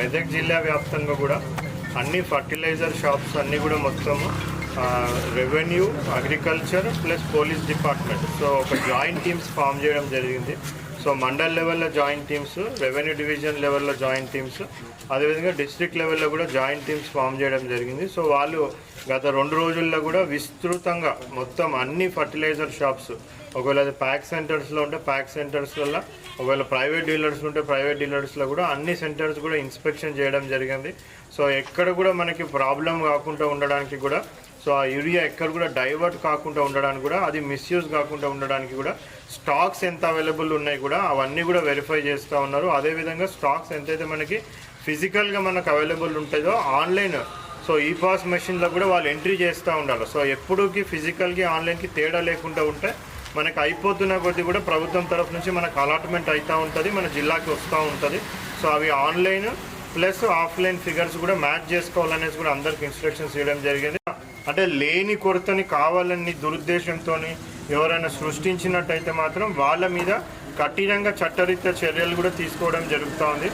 మెదక్ జిల్లా వ్యాప్తంగా కూడా అన్ని ఫర్టిలైజర్ షాప్స్ అన్నీ కూడా మొత్తము revenue agriculture plus police department. So ఒక జాయింట్ టీమ్స్ ఫామ్ చేయడం జరిగింది. సో మండల్ లెవెల్లో జాయింట్ టీమ్స్ రెవెన్యూ డివిజన్ లెవెల్లో జాయింట్ టీమ్స్ అదేవిధంగా డిస్ట్రిక్ట్ లెవెల్లో కూడా జాయింట్ టీమ్స్ ఫామ్ చేయడం జరిగింది. సో వాళ్ళు గత రెండు రోజుల్లో కూడా విస్తృతంగా మొత్తం అన్ని ఫర్టిలైజర్ షాప్స్ ఒకవేళ అది ప్యాక్ సెంటర్స్లో ఉంటే ప్యాక్ సెంటర్స్లలో ఒకవేళ ప్రైవేట్ డీలర్స్ ఉంటే ప్రైవేట్ డీలర్స్లో కూడా అన్ని సెంటర్స్ కూడా ఇన్స్పెక్షన్ చేయడం జరిగింది. సో ఎక్కడ కూడా మనకి ప్రాబ్లం కాకుండా ఉండడానికి కూడా సో ఆ యూరియా ఎక్కడ కూడా డైవర్ట్ కాకుండా ఉండడానికి కూడా అది మిస్యూజ్ కాకుండా ఉండడానికి కూడా స్టాక్స్ ఎంత అవైలబుల్ ఉన్నాయి కూడా అవన్నీ కూడా వెరిఫై చేస్తూ ఉన్నారు. అదేవిధంగా స్టాక్స్ ఎంతైతే మనకి ఫిజికల్గా మనకు అవైలబుల్ ఉంటుందో ఆన్లైన్ సో ఈ పాస్ మెషిన్లో కూడా వాళ్ళు ఎంట్రీ చేస్తూ ఉండాలి. సో ఎప్పుడుకి ఫిజికల్కి ఆన్లైన్కి తేడా లేకుండా ఉంటే మనకు అయిపోతున్న కొద్ది కూడా ప్రభుత్వం తరఫు నుంచి మనకు అలాట్మెంట్ అవుతూ ఉంటుంది మన జిల్లాకి వస్తూ ఉంటుంది. సో అవి ఆన్లైన్ ప్లస్ ఆఫ్లైన్ ఫిగర్స్ కూడా మ్యాచ్ చేసుకోవాలనేసి కూడా అందరికి ఇన్స్ట్రక్షన్స్ ఇవ్వడం జరిగింది. అంటే లేని కొరతని కావాలని దురుద్దేశంతో ఎవరైనా సృష్టించినట్టయితే మాత్రం వాళ్ళ మీద కఠినంగా చట్టరీత్యా చర్యలు కూడా తీసుకోవడం జరుగుతూ ఉంది.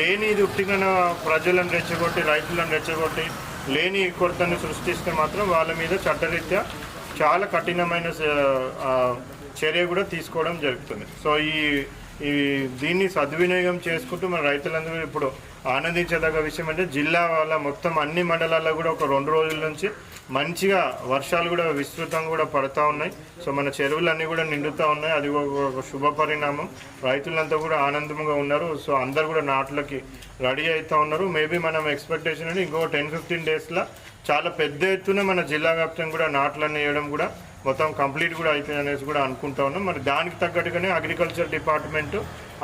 లేని ఇది ఉట్టిగా ప్రజలను రెచ్చగొట్టి రైతులను రెచ్చగొట్టి లేని కొరతని సృష్టిస్తే మాత్రం వాళ్ళ మీద చట్టరీత్యా చాలా కఠినమైన చర్య కూడా తీసుకోవడం జరుగుతుంది. సో ఈ ఈ దీన్ని సద్వినియోగం చేసుకుంటూ మన రైతులందరూ ఇప్పుడు ఆనందించదగ్గ విషయం అంటే జిల్లా వాళ్ళ మొత్తం అన్ని మండలాల్లో కూడా ఒక రెండు రోజుల నుంచి మంచిగా వర్షాలు కూడా విస్తృతంగా కూడా పడతా ఉన్నాయి. సో మన చెరువులన్నీ కూడా నిండుతూ ఉన్నాయి. అది ఒక శుభ పరిణామం. రైతులంతా కూడా ఆనందంగా ఉన్నారు. సో అందరు కూడా నాట్లకి రెడీ అవుతూ ఉన్నారు. మేబీ మనం ఎక్స్పెక్టేషన్ అని ఇంకో టెన్ ఫిఫ్టీన్ డేస్లో చాలా పెద్ద ఎత్తున మన జిల్లా వ్యాప్తంగా కూడా నాట్లన్నీ వేయడం కూడా మొత్తం కంప్లీట్ కూడా అవుతుంది అనేసి కూడా అనుకుంటా ఉన్నాం. మరి దానికి తగ్గట్టుగానే అగ్రికల్చర్ డిపార్ట్మెంట్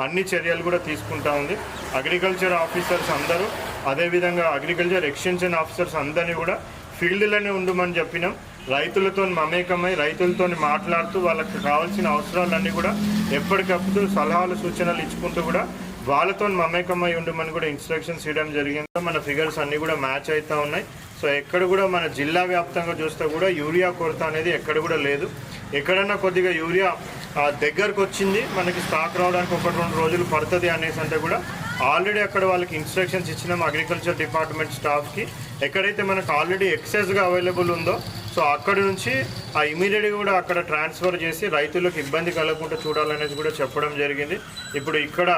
అన్ని చర్యలు కూడా తీసుకుంటా ఉంది. అగ్రికల్చర్ ఆఫీసర్స్ అందరూ అదేవిధంగా అగ్రికల్చర్ ఎక్స్టెన్షన్ ఆఫీసర్స్ అందరినీ కూడా ఫీల్డ్లోనే ఉండమని చెప్పినాం. రైతులతో మమేకమై రైతులతో మాట్లాడుతూ వాళ్ళకి కావాల్సిన అవసరాలన్నీ కూడా ఎప్పటికప్పుడు సలహాలు సూచనలు ఇచ్చుకుంటూ కూడా వాళ్ళతో మమేకమై ఉండమని కూడా ఇన్స్ట్రక్షన్స్ ఇవ్వడం జరిగింది. మన ఫిగర్స్ అన్నీ కూడా మ్యాచ్ అవుతూ ఉన్నాయి. సో ఎక్కడ కూడా మన జిల్లా వ్యాప్తంగా చూస్తే కూడా యూరియా కొరత అనేది ఎక్కడ కూడా లేదు. ఎక్కడన్నా కొద్దిగా యూరియా దగ్గరకు వచ్చింది మనకి స్టాక్ రావడానికి ఒకటి రెండు రోజులు పడుతుంది అనేసి అంటే కూడా ఆల్రెడీ అక్కడ వాళ్ళకి ఇన్స్ట్రక్షన్స్ ఇచ్చినాం అగ్రికల్చర్ డిపార్ట్మెంట్ స్టాఫ్కి. ఎక్కడైతే మనకు ఆల్రెడీ ఎక్సెస్గా అవైలబుల్ ఉందో సో అక్కడి నుంచి ఆ ఇమీడియట్గా కూడా అక్కడ ట్రాన్స్ఫర్ చేసి రైతులకు ఇబ్బంది కలగకుండా చూడాలనేది కూడా చెప్పడం జరిగింది. ఇప్పుడు ఇక్కడ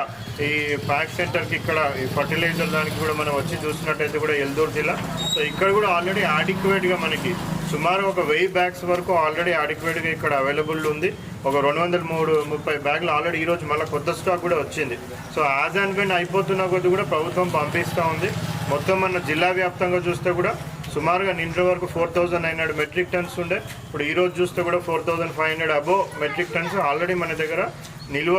ఈ ప్యాక్ సెంటర్కి ఇక్కడ ఈ ఫర్టిలైజర్ దానికి కూడా మనం వచ్చి చూసినట్టయితే కూడా ఎల్దూరు జిల్లా. సో ఇక్కడ కూడా ఆల్రెడీ యాడిక్వేట్గా మనకి సుమారు ఒక వెయ్యి బ్యాగ్స్ వరకు ఆల్రెడీ యాడిక్వేట్గా ఇక్కడ అవైలబుల్ ఉంది. ఒక రెండు వందల మూడు ముప్పై బ్యాగులు ఆల్రెడీ ఈరోజు మళ్ళీ కొత్త స్టాక్ కూడా వచ్చింది. సో యాజ్ అండ్ వెన్ అయిపోతున్న కొద్ది కూడా ప్రభుత్వం పంపిస్తూ ఉంది. మొత్తం మన జిల్లా వ్యాప్తంగా చూస్తే కూడా సుమారుగా నింటి వరకు four thousand nine hundred metric tons ఉండే. ఇప్పుడు ఈ రోజు చూస్తే కూడా four thousand five hundred um metric tons already మన దగ్గర నిల్వ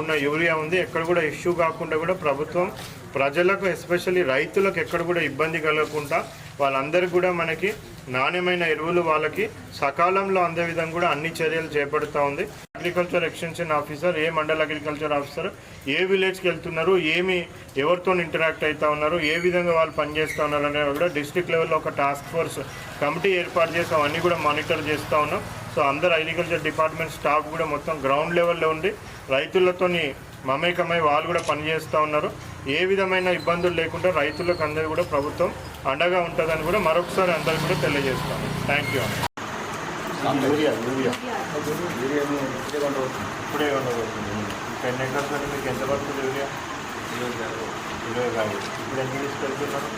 ఉన్న యూరియా ఉంది. ఎక్కడ కూడా ఇష్యూ కాకుండా కూడా ప్రభుత్వం ప్రజలకు ఎస్పెషల్లీ రైతులకు ఎక్కడ కూడా ఇబ్బంది కలగకుండా వాళ్ళందరికీ కూడా మనకి నాణ్యమైన ఎరువులు వాళ్ళకి సకాలంలో అందే విధంగా కూడా అన్ని చర్యలు చేపడుతూ ఉంది. అగ్రికల్చర్ ఎక్స్టెన్షన్ ఆఫీసర్ ఏ మండల అగ్రికల్చర్ ఆఫీసర్ ఏ విలేజ్కి వెళ్తున్నారు ఏమి ఎవరితో ఇంటరాక్ట్ అవుతా ఉన్నారు ఏ విధంగా వాళ్ళు పనిచేస్తూ ఉన్నారు అనేవి కూడా డిస్ట్రిక్ట్ లెవెల్లో ఒక టాస్క్ ఫోర్స్ కమిటీ ఏర్పాటు చేసి అవన్నీ కూడా మానిటర్ చేస్తూ ఉన్నాం. సో అందరు అగ్రికల్చర్ డిపార్ట్మెంట్ స్టాఫ్ కూడా మొత్తం గ్రౌండ్ లెవెల్లో ఉండి రైతులతోని మమేకమై వాళ్ళు కూడా పనిచేస్తూ ఉన్నారు. ఏ విధమైన ఇబ్బందులు లేకుండా రైతులకు అందరూ కూడా ప్రభుత్వం అండగా ఉంటుందని కూడా మరొకసారి అందరికీ కూడా తెలియజేస్తాను థ్యాంక్ యూ యూరియా యూరియా. ఇప్పుడే ఉండబోతుంది టెన్ ఎకర్స్ అంటే మీకు ఎంత పడుతుంది యూరియా? ఇరవై బ్యాగులు. ఇప్పుడు ఎంత తీసుకెళ్తున్నారు?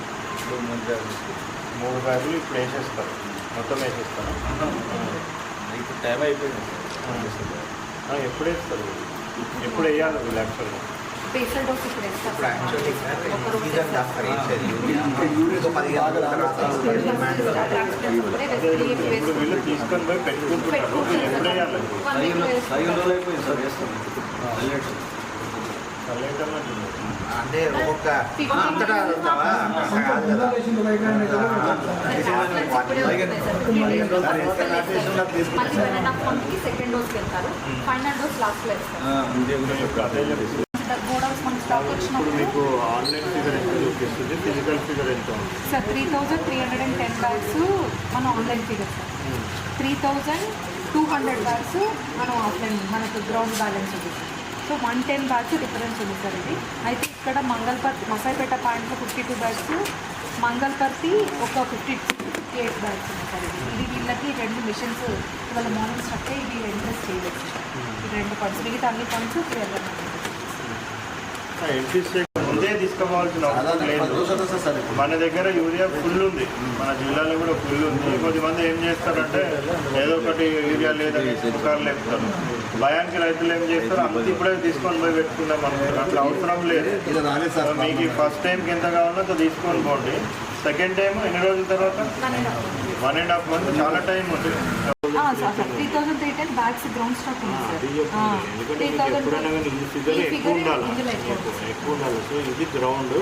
మూడు బ్యాగులు. ఇప్పుడు వేసేస్తారు. మొత్తం వేసేస్తారు. ఇప్పుడు టైం అయిపోయింది. ఆ, ఎప్పుడు వేస్తారు? ఎప్పుడు వేయాలి? వీళ్ళు యాక్చువల్గా బేసల్ డోస్ ఇప్పుడు వేస్తారు ఇప్పుడు యాక్చువల్లీ ఒక రోజు సీజన్ కాస్త వేసేది ఇంకో పదిహేను రోజుల తర్వాత డిమాండ్ అదే ఇప్పుడు వీళ్ళు తీసుకొని పోయి పెట్టుకుంటున్నారు వీళ్ళు ఎప్పుడు వేయాలి ఐదు రోజులు అయిపోయింది సార్ వేస్తాం చల్లేటన్నా అంటే ఒక్కొక్క అంతటా కాదు కదా సెకండ్ డోస్ వెళ్తారు ఫైనల్ డోస్ లాస్ట్లో వేస్తారు ఇప్పుడు అదే చెప్తుంది గోడౌన్స్ మన స్టాక్ ఇప్పుడు వచ్చినప్పుడు మీకు ఆన్లైన్ ఫిగర్ ఎంత చూపిస్తుంది ఫిజికల్ ఫిగర్ ఎంత ఉంది? Sir three thousand three hundred and ten bags మన online figure sir. Three thousand two hundred bags మనం ఆఫ్లైన్ మనకు గ్రౌండ్ బ్యాలెన్స్ ఉంది so one ten bags difference ఉంది సార్ ఇది. అయితే ఇక్కడ మంగళపర్తి మసాయిపేట పాయింట్లో ఫిఫ్టీ టూ బ్యాగ్స్ మంగళపర్తి ఒక ఫిఫ్టీ ఫిఫ్టీ ఎయిట్ బ్యాగ్స్ ఉంది సార్ ఇది. ఇది వీళ్ళకి రెండు మిషన్స్ ఇవాళ మార్నింగ్ స్ట్రక్ ఇది ఎంట్రెస్ చేయలేదు ఈ రెండు పాయింట్స్ మిగతా అన్ని పాయింట్స్ క్లియర్గా ముందే తీసుకోవాల్సిన అవసరం లేదు. సార్. మన దగ్గర యూరియా ఫుల్ ఉంది. మన జిల్లాలో కూడా ఫుల్ ఉంది. కొద్దిమంది ఏం చేస్తారంటే ఏదో ఒకటి యూరియా లేదని పుకార్లు లేపుతారు. భయానికి రైతులు ఏం చేస్తారు? అంత ఇప్పుడే తీసుకొని పోయి పెట్టుకుందాం అనుకుంటారు అట్లా అవసరం లేదు. ఇది మీకు ఫస్ట్ టైంకి ఎంత కావాలో తీసుకొని పోండి. సెకండ్ టైం ఎన్ని రోజుల తర్వాత? వన్ అండ్ హాఫ్ మంత్ చాలా టైం ఉంది. Three thousand three bags ground stock ఎక్కువ ఉండాలి? సో ఇది గ్రౌండ్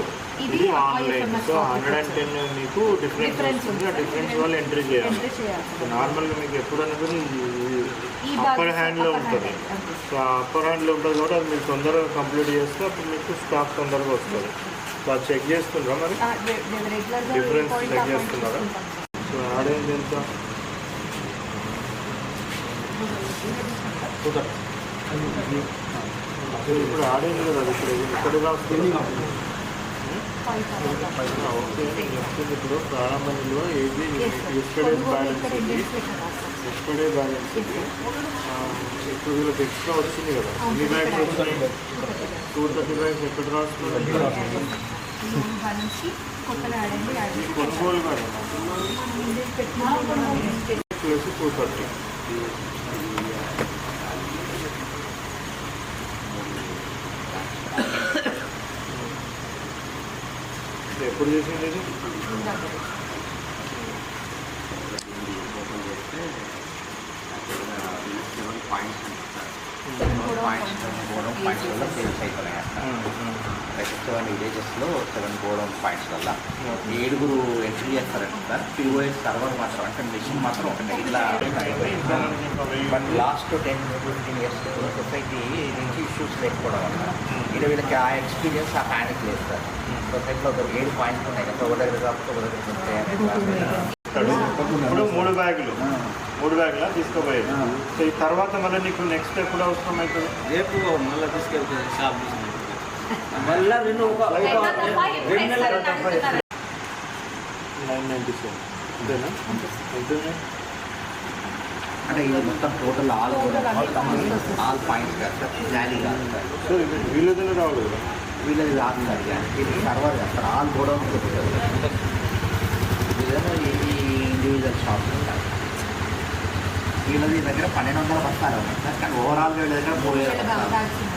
ఇది online so. Hundred and ten మీకు డిఫరెన్స్ ఆ ఎంట్రీ చేయాలి. సో నార్మల్గా మీకు కానీ అప్పర్ హ్యాండ్లో ఉంటుంది. సో అప్పర్ హ్యాండ్లో ఉంటుంది కూడా అది మీరు తొందరగా కంప్లీట్ చేస్తే అప్పుడు మీకు స్టాక్ తొందరగా వస్తుంది. సో అది చెక్ చేస్తుండ్రా మరి? ఆ, ఆ పాయింట్ చేస్తున్నారా? సో ఆడేంది ఎంత? ఇప్పుడు ఆడేంది కదా అది ఇప్పుడు ఇక్కడ రాస్తుంది? చెప్తుంది ఇప్పుడు ప్రారంభ నిల్వ ఏది. ఎస్టర్డే బ్యాలెన్స్ ఇది. ఎస్టర్డే బ్యాలెన్స్ ఇది ఇప్పుడు వీళ్ళకి ఎక్స్ట్రా వచ్చింది కదా. ఎన్ని ఇక్కడ వచ్చినాయి? టూ థర్టీ బ్యాగ్స్ ఎక్కడ రాస్తున్నారు కి కొత్తగా యాడ్ అయింది యాడ్ చేసి కొనుగోలు కదా మనం ఇండెక్స్ పెట్టుకున్నాం టూ థర్టీ ఎప్పుడు చేసింది ఇది సెవెన్ విలేజెస్లో సెవెన్ గోడౌన్ పాయింట్స్ వల్ల ఏడుగురు ఎంట్రీ చేస్తారంట సార్ పిఓఎస్ సర్వర్ మాత్రం అంటే మిషన్ మాత్రం ఒకటే ఇట్లా but last ten fifteen years society నుంచి ఇష్యూస్ లేకపోవడం వల్ల ఇక్కడ వీళ్ళకి ఆ ఎక్స్పీరియన్స్ ఆ ప్యానిక్ లేదు సార్ సొసైటీలో ఒక ఏడు పాయింట్స్ ఉన్నాయి కదా ఒక దగ్గర కాకపోతే ఒక దగ్గర ఇప్పుడు మూడు బ్యాగులు మూడు బ్యాగులా తీసుకోపోయేది సో ఈ తర్వాత మళ్ళీ నీకు నెక్స్ట్ ఎప్పుడు అవసరం అవుతుంది రేపు మళ్ళీ తీసుకెళ్తే షాప్ మళ్ళీ రెండు ఒక నైన్ నైంటీ సెవెన్ అంతేనా? అంతేనా అంటే ఇది మొత్తం టోటల్ ఆల్. ఆల్ పాయింట్స్ కాదు సార్ జాలీ కాదు సార్ సో రావాలి కదా? వీళ్ళది కాదు సార్. ఇది సర్వర్ కాదు సార్ ఆల్ గోడౌన్ వీళ్ళది ఇది ఇండివిజువల్ షాప్స్ ఉంటాయి. వీళ్ళ దగ్గర పన్నెండు వందల బస్తాలు. ఉన్నాయి కానీ ఓవరాల్గా వీళ్ళ దగ్గర మూడు వేల బస్తాలు.